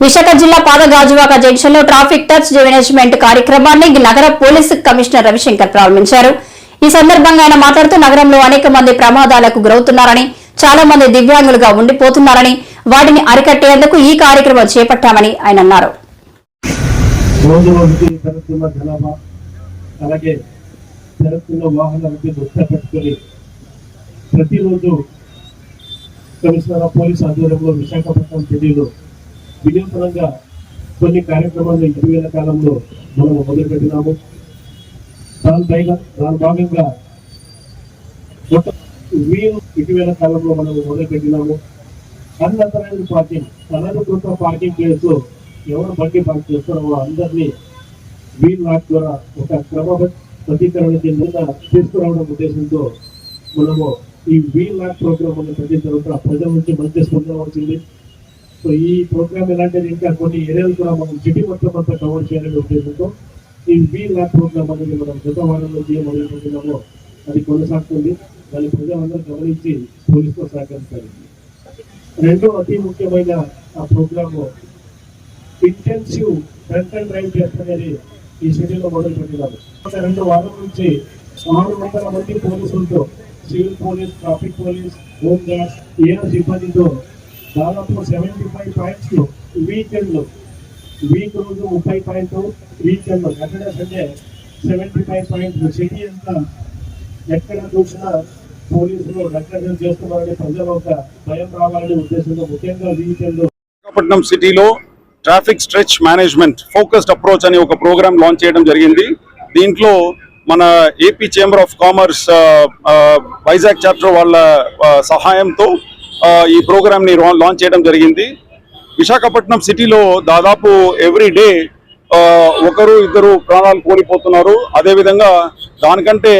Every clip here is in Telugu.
విశాఖ జిల్లా పాదగాజువాక జంక్షన్లో ట్రాఫిక్ టచ్ మేనేజ్మెంట్ కార్యక్రమాన్ని నగర పోలీసు కమిషనర్ రవిశంకర్ ప్రారంభించారు. ఈ సందర్భంగా ఆయన మాట్లాడుతూ నగరంలో అనేక మంది ప్రమాదాలకు గురవుతున్నారని చాలా మంది దివ్యాంగులుగా ఉండిపోతున్నారని వాటిని అరికట్టేందుకు ఈ కార్యక్రమం చేపట్టామని ఆయన అన్నారు. ప్రతిరోజు కమిషనర్ ఆఫ్ పోలీస్ ఆధ్వర్యంలో విశాఖపట్నం సిటీలో వినూతనంగా కొన్ని కార్యక్రమాలు ఇటీవల కాలంలో మనం మొదలుపెట్టినాము. దాని పైగా దాని భాగంగా మొత్తం ఇటీవల కాలంలో మనం మొదలుపెట్టినాము. అన్అథరైజ్డ్ పార్కింగ్ అనధికృత పార్కింగ్ ప్లేస్లో ఎవరు బండి పార్క్ చేస్తారో అందరినీ వీల్ లాక్ ద్వారా ఒక క్రమబద్ధీకరణ కింద తీసుకురావడం ఉద్దేశంతో మనము ఈ వీల్ లాక్ ప్రోగ్రామ్ అనే ప్రతి తర్వాత ప్రజల నుంచి మంచి స్పందన వచ్చింది. సో ఈ ప్రోగ్రామ్ ఎలాంటిది ఇంకా కొన్ని ఏరియాలు కూడా మనం సిటీ మొత్తం అంతా కవర్ చేయాలనే ఉద్దేశంతో ఈ వీల్ ల్యాబ్ ప్రోగ్రామ్ అనేది మనం గత వారంలో చేయమనుకుంటున్నామో అది కొనసాగుతుంది. దాన్ని ప్రజలందరూ గమనించి పోలీసుతో సహకరిస్తారు రెండో అతి ముఖ్యమైన ఆ program intensive front and drive test అనేది ఈ సిటీలో మొదలు పెట్టినారు. రెండు వారం నుంచి ఆరు వందల మంది పోలీసులతో civil police traffic police home guards AR సిబ్బందితో దాదాపు seventy five points weekend week రోజు ముప్పై పాయింట్ వీకెండ్లో. Saturday Sunday seventy five point city అంతా ఎక్కడ చూసినా పోలీసులు రక్షణ చేస్తున్నారని ప్రజలు ఒక భయం రావాలనే ఉద్దేశంతో ముఖ్యంగా వీకెండ్ విశాఖపట్నం సిటీలో traffic stretch management focused approach అనే ఒక ప్రోగ్రామ్ లాంచ్ చేయడం జరిగింది. దీంట్లో మన AP chamber of commerce Vizag chapter వాళ్ళ సహాయంతో ఈ ప్రోగ్రామ్ని లాంచ్ చేయడం జరిగింది. విశాఖపట్నం సిటీలో దాదాపు ఎవ్రీ డే ఒకరు ఇద్దరు ప్రాణాలు కోల్పోతున్నారు. అదేవిధంగా దానికంటే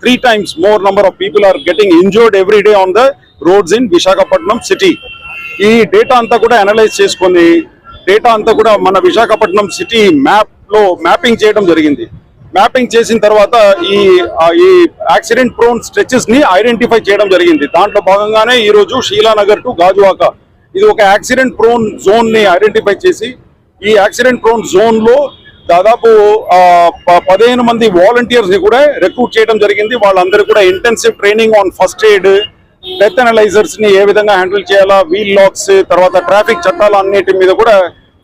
three times more number of people are getting injured every day on the roads in Visakhapatnam city ఈ డేటా అంతా కూడా అనలైజ్ చేసుకొని డేటా అంతా కూడా మన విశాఖపట్నం సిటీ మ్యాప్లో మ్యాపింగ్ చేయడం జరిగింది. మ్యాపింగ్ చేసిన తర్వాత ఈ ఈ యాక్సిడెంట్ ప్రోన్ స్ట్రెచెస్ని ఐడెంటిఫై చేయడం జరిగింది. దాంట్లో భాగంగానే ఈ రోజు షీలానగర్ టు గాజువాక ఇది ఒక యాక్సిడెంట్ ప్రోన్ జోన్ని ఐడెంటిఫై చేసి ఈ యాక్సిడెంట్ ప్రోన్ జోన్లో దాదాపు ప- పదిహేను మంది వాలంటీర్స్ని కూడా రిక్రూట్ చేయడం జరిగింది. వాళ్ళందరూ కూడా intensive training on first aid death అనలైజర్స్ని ఏ విధంగా హ్యాండిల్ చేయాలా వీల్ లాక్స్ తర్వాత ట్రాఫిక్ చట్టాలు అన్నిటి మీద కూడా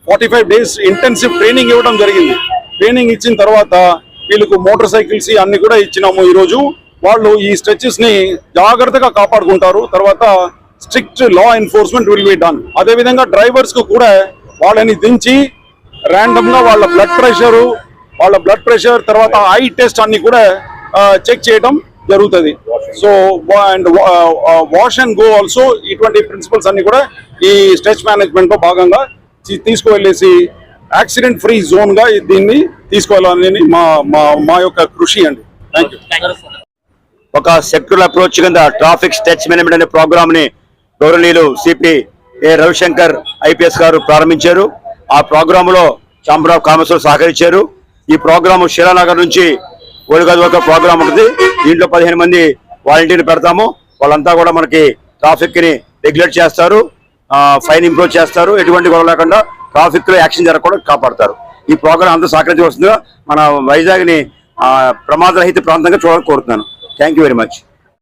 forty five days intensive training ఇవ్వడం జరిగింది. ట్రైనింగ్ ఇచ్చిన తర్వాత వీళ్ళకు మోటార్ సైకిల్స్ అన్ని కూడా ఇచ్చినాము ఈరోజు. వాళ్ళు ఈ స్ట్రెచెస్ని జాగ్రత్తగా కాపాడుకుంటారు. తర్వాత strict law enforcement will be done. అదే విధంగా డ్రైవర్స్కు కూడా వాళ్ళని దించి ర్యాండమ్గా వాళ్ళ బ్లడ్ ప్రెషరు వాళ్ళ బ్లడ్ ప్రెషర్ తర్వాత ఐ టెస్ట్ అన్ని కూడా చెక్ చేయడం జరుగుతుంది. So and wash and go also ఇటువంటి ప్రిన్సిపల్స్ అన్ని కూడా ఈ స్ట్రెచ్ మేనేజ్మెంట్లో భాగంగా తీసుకువెళ్ళేసి యాక్సిడెంట్ ఫ్రీ జోన్గా దీన్ని తీసుకువెళ్ళాలని మా మా మా యొక్క కృషి అండి. థ్యాంక్ యూ ఒక సెక్యులర్ అప్రోచ్ కింద ట్రాఫిక్ స్టెచ్ మేనేజ్మెంట్ అనే ప్రోగ్రామ్ని గౌరవనీయులు సిపి ఏ రవిశంకర్ ఐపీఎస్ గారు ప్రారంభించారు. ఆ ప్రోగ్రామ్లో ఛాంబర్ ఆఫ్ కామర్స్ సహకరించారు. ఈ ప్రోగ్రామ్ శిలానగర్ నుంచి ఓడిగది వరకు ప్రోగ్రామ్ ఉంటుంది. దీంట్లో పదిహేను మంది వాలంటీర్లు పెడతాము. వాళ్ళంతా కూడా మనకి ట్రాఫిక్ని రెగ్యులేట్ చేస్తారు. ఫైన్ ఇంప్రూవ్ చేస్తారు. ఎటువంటి గొడవ లేకుండా ట్రాఫిక్లో యాక్షన్ జరగకుండా కాపాడతారు. ఈ ప్రోగ్రామ్ అంతా సహకరించవలసిందిగా మన వైజాగ్ని ప్రమాదరహిత ప్రాంతంగా చూడాలని కోరుతున్నాను. Thank you very much.